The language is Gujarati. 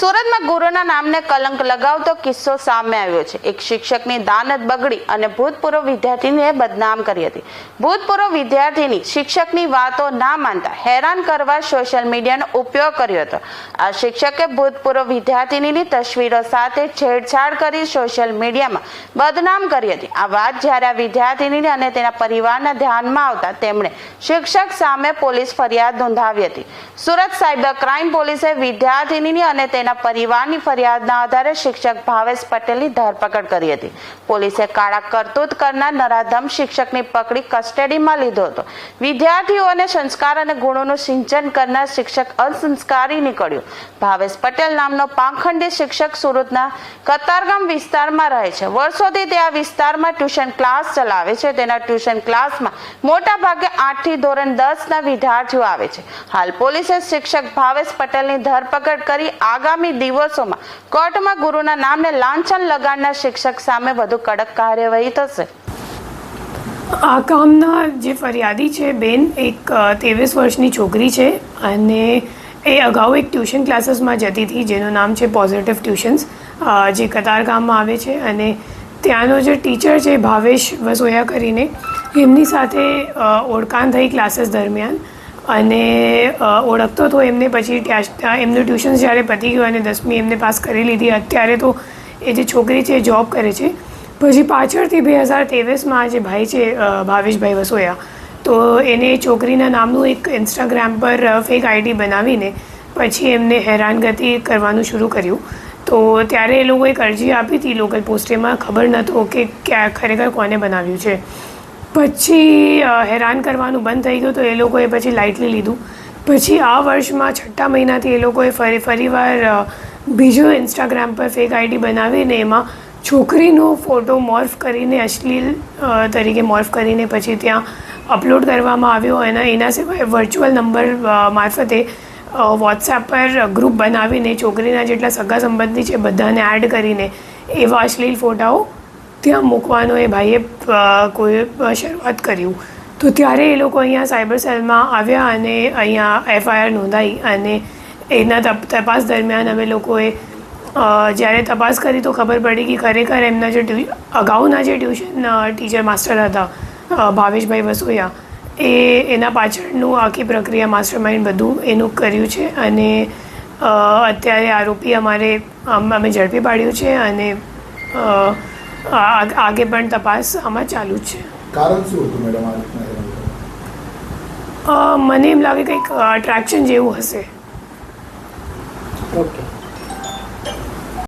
ગુરુના નામને કલંક લગાવતો કિસ્સો સામે આવ્યો છે. એક શિક્ષકની દાનત બગડી અને ભૂતપૂર્વ વિદ્યાર્થીને બદનામ કરી હતી. ભૂતપૂર્વ વિદ્યાર્થીની શિક્ષકની વાતો ના માનતા હેરાન કરવા સોશિયલ મીડિયાનો ઉપયોગ કર્યો હતો. આ શિક્ષકે ભૂતપૂર્વ વિદ્યાર્થીની તસવીરો સાથે છેડછાડ કરી સોશિયલ મીડિયામાં બદનામ કરી હતી. આ વાત જ્યારે આ વિદ્યાર્થીની અને તેના પરિવારના ધ્યાનમાં આવતા તેમણે શિક્ષક સામે પોલીસ ફરિયાદ નોંધાવી હતી. સુરત સાયબર ક્રાઇમ પોલીસે વિદ્યાર્થીની અને તેના પરિવારની ફરિયાદના આધારે શિક્ષક ભાવેશ પટેલની ધરપકડ કરી હતી. પોલીસે કાળા કરતૂત કરનાર નરાધમ શિક્ષકને પકડી કસ્ટડીમાં લીધો હતો. વિદ્યાર્થીઓને સંસ્કાર અને ગુણોનું સિંચન કરનાર શિક્ષક અસંસ્કારી નીકળ્યો. ભાવેશ પટેલ નામનો પાંખંડી શિક્ષક સુરતના કતારગામ વિસ્તારમાં રહે છે. વર્ષોથી તે આ વિસ્તારમાં ટ્યુશન ક્લાસ ચલાવે છે. તેના ટ્યુશન ક્લાસમાં મોટા ભાગે આઠથી ધોરણ દસ ના વિદ્યાર્થીઓ આવે છે. હાલ પોલીસે શિક્ષક ભાવેશ પટેલની ધરપકડ કરી આગામી દિવસોમાં કોર્ટમાં ગુરુના નામને લાંછન લગાડનાર શિક્ષક સામે વધુ કડક કાર્યવાહી થશે. આ કામના જે ફરિયાદી છે, બેન, એક ત્રેવીસ વર્ષની છોકરી છે અને એ અગાઉ એક ટ્યુશન ક્લાસીસમાં જતી હતી, જેનું નામ છે પોઝિટિવ ટ્યુશન્સ જે કતાર ગામમાં આવે છે અને ત્યાંનો જે ટીચર છે, ભાવેશ વસોયા કરીને, એમની સાથે ઓળખાણ થઈ ક્લાસીસ દરમિયાન. અને ઓળખતો હતો એમને પછી એમનું ટ્યુશન જ્યારે પતી ગયું અને દસમી એમને પાસ કરી લીધી, અત્યારે તો એ જે છોકરી છે એ જોબ કરે છે. પછી પાછળથી બે હજાર ત્રેવીસમાં જે ભાઈ છે ભાવેશભાઈ વસોયા, તો એને છોકરીના નામનું એક ઇન્સ્ટાગ્રામ પર ફેક આઈડી બનાવીને પછી એમને હેરાનગતિ કરવાનું શરૂ કર્યું. તો ત્યારે એ લોકોએ અરજી આપી હતી લોકલ પોસ્ટેમાં ખબર નહોતો કે ક્યાં, ખરેખર કોને બનાવ્યું છે. પછી હેરાન કરવાનું બંધ થઈ ગયું તો એ લોકોએ પછી લાઇટલી લીધું. પછી આ વર્ષમાં છઠ્ઠા મહિનાથી એ લોકોએ ફરી, ફરીવાર બીજો ઇન્સ્ટાગ્રામ પર ફેક આઈડી બનાવીને એમાં છોકરીનો ફોટો મોર્ફ કરીને અશ્લીલ તરીકે મોર્ફ કરીને પછી ત્યાં અપલોડ કરવામાં આવ્યો. અને એના સિવાય વર્ચ્યુઅલ નંબર મારફતે વોટ્સએપ પર ગ્રુપ બનાવીને છોકરીના જેટલા સગા સંબંધી છે બધાને એડ કરીને એવા અશ્લીલ ફોટાઓ ત્યાં મૂકવાનો એ ભાઈએ કોઈ શરૂઆત કર્યું. તો ત્યારે એ લોકો અહીંયા સાયબર સેલમાં આવ્યા અને અહીંયા એફઆઈઆર નોંધાઈ અને એના તપ, તપાસ દરમિયાન અમે લોકોએ જ્યારે તપાસ કરી તો ખબર પડી કે ખરેખર એમના જે ટ્યુ, અગાઉના જે ટ્યુશન ટીચર માસ્ટર હતા ભાવેશભાઈ વસોયા, એ એના પાછળનું આખી પ્રક્રિયા માસ્ટર માઇન્ડ બધું એનું કર્યું છે અને અત્યારે આરોપી અમારે અમ- ઝડપી પાડ્યું છે અને આગે પણ તપાસ આમાં ચાલુ જ છે. કારણ શું હતું મેડમ મને એમ લાગે કંઈક અટ્રેક્શન જેવું હશે. ઓકે